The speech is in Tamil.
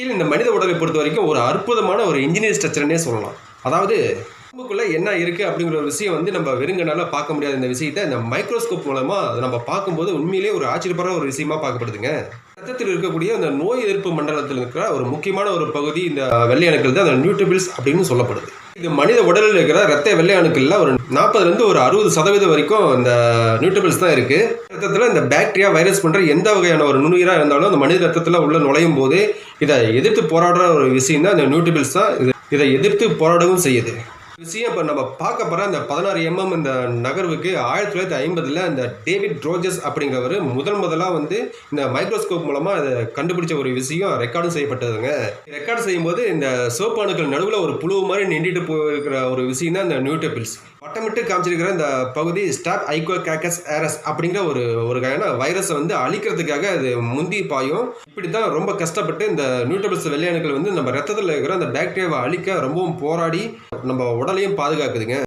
கீழ் இந்த மனித உடலை பொறுத்த வரைக்கும் ஒரு அற்புதமான ஒரு இன்ஜினியர் ஸ்ட்ரக்சர்னே சொல்லலாம். அதாவது உடம்புக்குள்ளே என்ன இருக்குது அப்படிங்கிற ஒரு விஷயம் வந்து நம்ம வெறுங்கனால பார்க்க முடியாத இந்த விஷயத்தை இந்த மைக்ரோஸ்கோப் மூலமாக அதை நம்ம பார்க்கும்போது உண்மையிலேயே ஒரு ஆச்சரியப்படுற ஒரு விஷயமா பார்க்கப்படுதுங்க. ரத்தத்தில் இருக்கக்கூடிய அந்த நோய் எதிர்ப்பு மண்டலத்தில் இருக்கிற ஒரு முக்கியமான ஒரு பகுதி இந்த வெள்ளை அணுக்கள் தான் அந்த நியூட்ரிபிள்ஸ் அப்படின்னு சொல்லப்படுது. இது மனித உடலில் இருக்கிற ரத்த வெள்ளை அணுக்கள்ல ஒரு நாற்பதுலேருந்து ஒரு அறுபது சதவீதம் வரைக்கும் இந்த நியூட்ரிபிள்ஸ் தான் இருக்கு. ரத்தத்தில் இந்த பாக்டீரியா வைரஸ் போன்ற எந்த வகையான ஒரு நுண்ணுயிராக இருந்தாலும் அந்த மனித ரத்தத்தில் உள்ள நுழையும் போது இதை எதிர்த்து போராடுற ஒரு விஷயம் தான் இந்த நியூட்ரிபிள்ஸ் தான். இது இதை எதிர்த்து போராடவும் செய்யுது. விஷயம் இப்போ நம்ம பார்க்க போகிற அந்த பதினாறு எம்எம் இந்த நகர்வுக்கு ஆயிரத்தி தொள்ளாயிரத்தி ஐம்பதில் இந்த டேவிட் ரோஜஸ் அப்படிங்கிறவர் முதன் முதலாக வந்து இந்த மைக்ரோஸ்கோப் மூலமாக அதை கண்டுபிடிச்ச ஒரு விஷயம் ரெக்கார்டும் செய்யப்பட்டதுங்க. ரெக்கார்டு செய்யும்போது இந்த சோப்பானுக்கள் நடுவில் ஒரு புழு மாதிரி நின்றுட்டு போயிருக்கிற ஒரு விஷயம் தான் இந்த நியூட்டபிள்ஸ். வட்டமிட்டு காமிச்சிருக்கிற இந்த பகுதி ஸ்டாப் ஐகோ கேக்கஸ் ஏரஸ் அப்படிங்கிற ஒரு ஒரு வகையான வைரஸை வந்து அழிக்கிறதுக்காக அது முந்தி பாயும். இப்படி தான் ரொம்ப கஷ்டப்பட்டு இந்த நியூட்டபிள்ஸ் வெள்ளையணுக்கள் வந்து நம்ம ரத்தத்தில் இருக்கிற அந்த பாக்டீரியாவை அழிக்க ரொம்பவும் போராடி நம்ம உடலையும் பாதுகாக்குதுங்க.